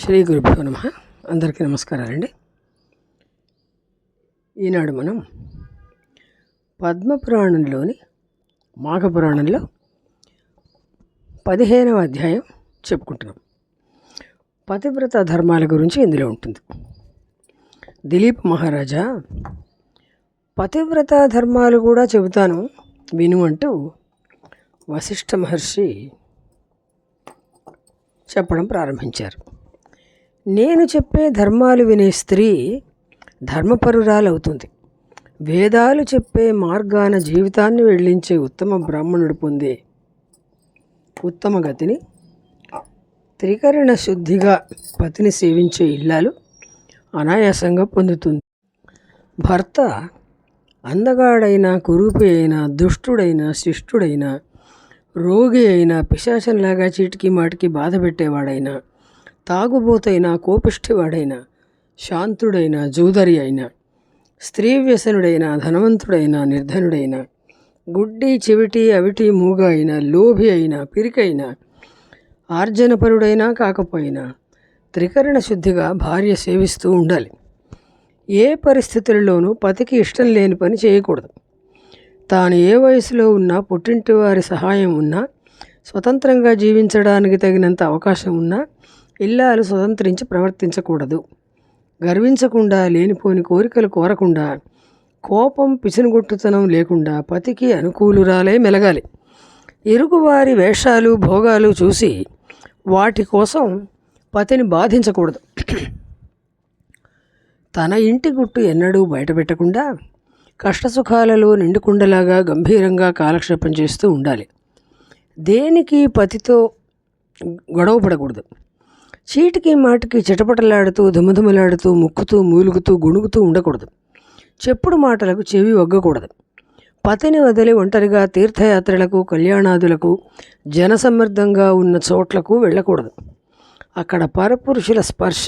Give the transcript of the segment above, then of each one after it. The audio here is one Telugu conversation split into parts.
శ్రీ గురుభ్యో నమ. అందరికీ నమస్కారాలండి. ఈనాడు మనం పద్మపురాణంలోని మాఘపురాణంలో పదిహేనవ అధ్యాయం చెప్పుకుంటున్నాం. పతివ్రత ధర్మాల గురించి ఇందులో ఉంటుంది. దిలీప్ మహారాజా పతివ్రత ధర్మాలు కూడా చెబుతాను విను అంటూ వశిష్ఠ మహర్షి చెప్పడం ప్రారంభించారు. నేను చెప్పే ధర్మాలు వినే స్త్రీ ధర్మపరురాలవుతుంది. వేదాలు చెప్పే మార్గాన జీవితాన్ని వెళ్ళించే ఉత్తమ బ్రాహ్మణుడు పొందే ఉత్తమ గతిని త్రికరణ శుద్ధిగా పతిని సేవించే ఇల్లాలు అనాయాసంగా పొందుతుంది. భర్త అందగాడైనా కురూపి అయినా దుష్టుడైన శిష్టుడైనా రోగి అయినా పిశాచంలాగా చీటికి మాటికి బాధ పెట్టేవాడైనా తాగుబోతైనా కోపిష్టివాడైనా శాంతుడైన జూదరి అయినా స్త్రీ వ్యసనుడైన ధనవంతుడైన నిర్ధనుడైన గుడ్డి చెవిటి అవిటి మూగ అయిన లోభి అయిన పిరికైన ఆర్జనపరుడైనా కాకపోయినా త్రికరణ శుద్ధిగా భార్య సేవిస్తూ ఉండాలి. ఏ పరిస్థితులలోనూ పతికి ఇష్టం లేని పని చేయకూడదు. తాను ఏ వయసులో ఉన్నా పుట్టింటి వారి సహాయం ఉన్నా స్వతంత్రంగా జీవించడానికి తగినంత అవకాశం ఉన్నా ఇల్లాలు స్వతంత్రించి ప్రవర్తించకూడదు. గర్వించకుండా లేనిపోని కోరికలు కోరకుండా కోపం పిసినుగొట్టుతనం లేకుండా పతికి అనుకూలురాలే మెలగాలి. ఇరుగువారి వేషాలు భోగాలు చూసి వాటి కోసం పతిని బాధించకూడదు. తన ఇంటి గుట్టు ఎన్నడూ బయటపెట్టకుండా కష్టసుఖాలలో నిండుకుండలాగా గంభీరంగా కాలక్షేపం చేస్తూ ఉండాలి. దేనికి పతితో గొడవ పడకూడదు చీటికి మాటికి చిటపటలాడుతూ దుమదుమలాడుతూ ముక్కుతూ మూలుగుతూ గుణుగుతూ ఉండకూడదు. చెప్పుడు మాటలకు చెవి ఒగ్గకూడదు. పతిని వదిలి ఒంటరిగా తీర్థయాత్రలకు కళ్యాణాదులకు జనసమర్థంగా ఉన్న చోట్లకు వెళ్ళకూడదు. అక్కడ పరపురుషుల స్పర్శ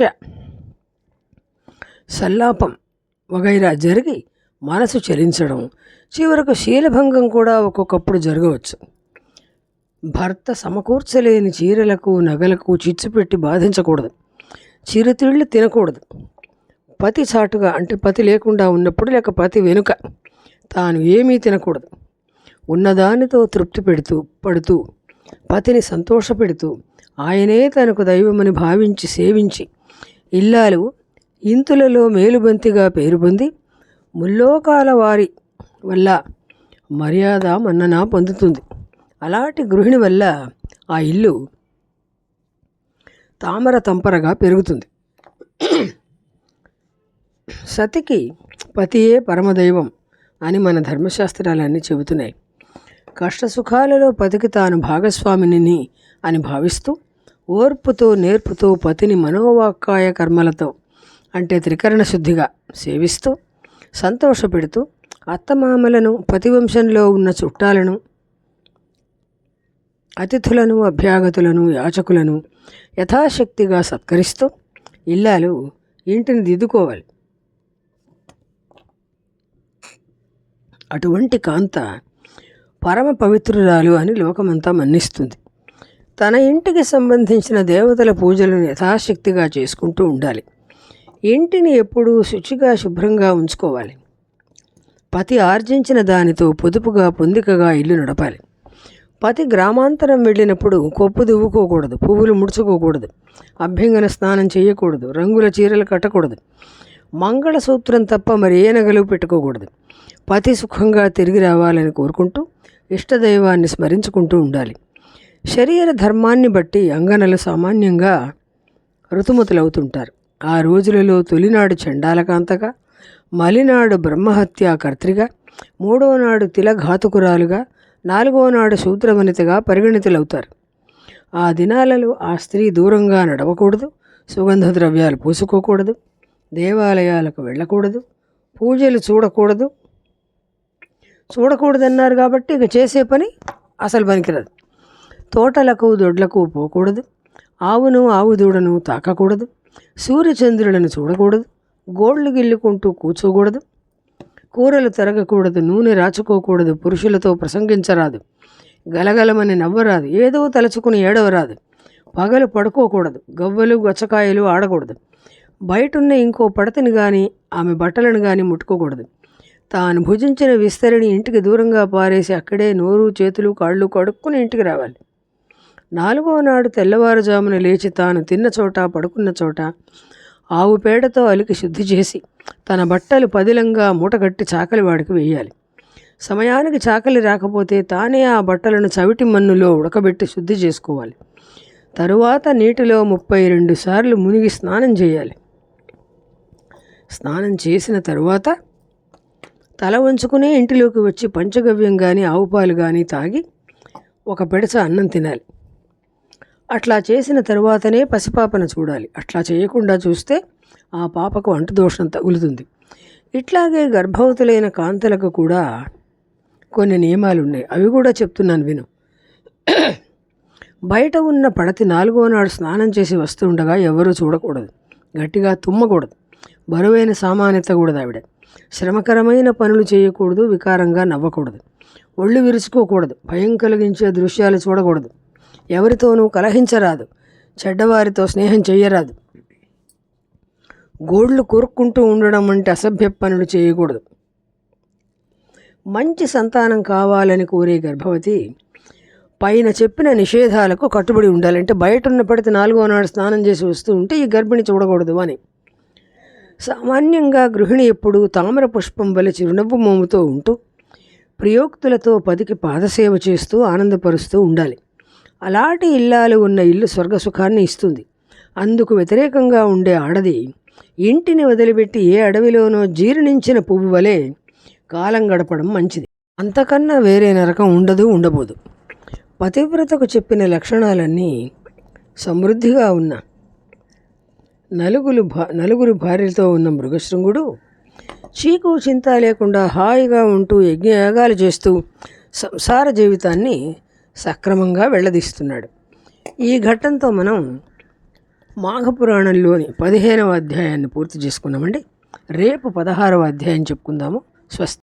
సల్లాపం వగైరా జరిగి మనసు చలించడం చివరకు శీలభంగం కూడా ఒక్కొక్కప్పుడు జరగవచ్చు. భర్త సమకూర్చలేని చీరలకు నగలకు చిచ్చుపెట్టి బాధించకూడదు. చిరుతిళ్ళు తినకూడదు. పతి చాటుగా అంటే పతి లేకుండా ఉన్నప్పుడు లేక పతి వెనుక తాను ఏమీ తినకూడదు. ఉన్నదానితో తృప్తి పెడుతూ పడుతూ పతిని సంతోషపెడుతూ ఆయనే తనకు దైవమని భావించి సేవించి ఇల్లాలు ఇంతులలో మేలుబంతిగా పేరు పొంది ముల్లోకాల వారి వల్ల మర్యాద మన్నన పొందుతుంది. అలాంటి గృహిణి వల్ల ఆ ఇల్లు తామర తంపరగా పెరుగుతుంది. సతికి పతియే పరమదైవం అని మన ధర్మశాస్త్రాలన్నీ చెబుతున్నాయి. కష్టసుఖాలలో పతికి తాను భాగస్వామిని అని భావిస్తూ ఓర్పుతో నేర్పుతో పతిని మనోవాక్కాయ కర్మలతో అంటే త్రికరణ శుద్ధిగా సేవిస్తూ సంతోషపెడుతూ అత్తమామలను పతివంశంలో ఉన్న చుట్టాలను అతిథులను అభ్యాగతులను యాచకులను యథాశక్తిగా సత్కరిస్తూ ఇల్లాలు ఇంటిని దిద్దుకోవాలి. అటువంటి కాంత పరమ పవిత్రురాలు అని లోకమంతా మన్నిస్తుంది. తన ఇంటికి సంబంధించిన దేవతల పూజలను యథాశక్తిగా చేసుకుంటూ ఉండాలి. ఇంటిని ఎప్పుడూ శుచిగా శుభ్రంగా ఉంచుకోవాలి. పతి ఆర్జించిన దానితో పొదుపుగా పొందికగా ఇల్లు నడపాలి. పతి గ్రామాంతరం వెళ్ళినప్పుడు కొప్పు దువ్వుకోకూడదు పువ్వులు ముడుచుకోకూడదు అభ్యంగన స్నానం చేయకూడదు రంగుల చీరలు కట్టకూడదు. మంగళసూత్రం తప్ప మరి ఏ నగలు పెట్టుకోకూడదు. పతి సుఖంగా తిరిగి రావాలని కోరుకుంటూ ఇష్టదైవాన్ని స్మరించుకుంటూ ఉండాలి. శరీర ధర్మాన్ని బట్టి అంగనలు సామాన్యంగా ఋతుమతులవుతుంటారు ఆ రోజులలో తొలినాడు చండాలకాంతగా మలినాడు బ్రహ్మహత్యాకర్త్రిగా మూడో నాడు తిలఘాతుకురాలుగా నాలుగో నాడు శూద్రవనితగా పరిగణితులవుతారు. ఆ దినాలలో ఆ స్త్రీ దూరంగా నడవకూడదు సుగంధ ద్రవ్యాలు పూసుకోకూడదు దేవాలయాలకు వెళ్ళకూడదు పూజలు చూడకూడదు. చూడకూడదన్నారు కాబట్టి ఇక చేసే పని అసలు పనికిరాదు. తోటలకు దొడ్లకు పోకూడదు ఆవును ఆవు దూడను తాకకూడదు సూర్యచంద్రులను చూడకూడదు గోళ్ళు గిల్లుకుంటూ కూర్చోకూడదు కూరలు తరగకూడదు నూనె రాచుకోకూడదు పురుషులతో ప్రసంగించరాదు గలగలమని నవ్వరాదు ఏదో తలుచుకుని ఏడవరాదు పగలు పడుకోకూడదు గవ్వలు గొచ్చకాయలు ఆడకూడదు బయటున్న ఇంకో పడతని కానీ ఆమె బట్టలను కానీ ముట్టుకోకూడదు. తాను భుజించిన విస్తరిని ఇంటికి దూరంగా పారేసి అక్కడే నోరు చేతులు కాళ్ళు కడుక్కుని ఇంటికి రావాలి. నాలుగవ నాడు తెల్లవారుజామున లేచి తాను తిన్న చోట పడుకున్న చోట ఆవు పేడతో అలికి శుద్ధి చేసి తన బట్టలు పదిలంగా మూటగట్టి చాకలి వాడికి వేయాలి. సమయానికి చాకలి రాకపోతే తానే ఆ బట్టలను చవిటి మన్నులో ఉడకబెట్టి శుద్ధి చేసుకోవాలి. తరువాత నీటిలో ముప్పై రెండు సార్లు మునిగి స్నానం చేయాలి. స్నానం చేసిన తరువాత తల వంచుకునే ఇంటిలోకి వచ్చి పంచగవ్యం కానీ ఆవు పాలు కానీ తాగి ఒక పెడచ అన్నం తినాలి. అట్లా చేసిన తరువాతనే పసిపాపను చూడాలి. అట్లా చేయకుండా చూస్తే ఆ పాపకు అంటుదోషం తగులుతుంది. ఇట్లాగే గర్భవతులైన కాంతలకు కూడా కొన్ని నియమాలు ఉన్నాయి అవి కూడా చెప్తున్నాను విను. బయట ఉన్న పడతి నాలుగో నాడు స్నానం చేసి వస్తుండగా ఎవరూ చూడకూడదు. గట్టిగా తుమ్మకూడదు. బరువైన సామాన్యత కూడా ఆవిడ. శ్రమకరమైన పనులు చేయకూడదు వికారంగా నవ్వకూడదు. ఒళ్ళు విరుచుకోకూడదు. భయం కలిగించే దృశ్యాలు చూడకూడదు. ఎవరితోనూ కలహించరాదు. చెడ్డవారితో స్నేహం చేయరాదు గోళ్ళు కొరుక్కుంటూ ఉండడం వంటి అసభ్య పనులు చేయకూడదు. మంచి సంతానం కావాలని కోరే గర్భవతి పైన చెప్పిన నిషేధాలకు కట్టుబడి ఉండాలంటే బయట ఉన్న నాలుగో నాడు స్నానం చేసి వస్తూ ఉంటే ఈ గర్భిణి చూడకూడదు అని. సామాన్యంగా గృహిణి ఎప్పుడు తామర పుష్పం వలె చిరునవ్వు మోముతో ఉంటూ ప్రియోక్తులతో పదికి పాదసేవ చేస్తూ ఆనందపరుస్తూ ఉండాలి. అలాంటి ఇల్లాలు ఉన్న ఇల్లు స్వర్గసుఖాన్ని ఇస్తుంది. అందుకు వ్యతిరేకంగా ఉండే ఆడది ఇంటిని వదిలిపెట్టి ఏ అడవిలోనో జీర్ణించిన పువ్వు వలె కాలం గడపడం మంచిది. అంతకన్నా వేరే నరకం ఉండదు ఉండబోదు. పతివ్రతకు చెప్పిన లక్షణాలన్నీ సమృద్ధిగా ఉన్న నలుగురు భా నలుగురు భార్యలతో ఉన్న మృగశృంగుడు చీకు చింత లేకుండా హాయిగా ఉంటూ యజ్ఞయాగాలు చేస్తూ సంసార జీవితాన్ని సక్రమంగా వెళ్ళదీస్తున్నాడు ఈ ఘట్టంతో మనం మాఘపురాణంలోని పదిహేనవ అధ్యాయాన్ని పూర్తి చేసుకున్నామండి. రేపు పదహారవ అధ్యాయం చెప్పుకుందాము. స్వస్తి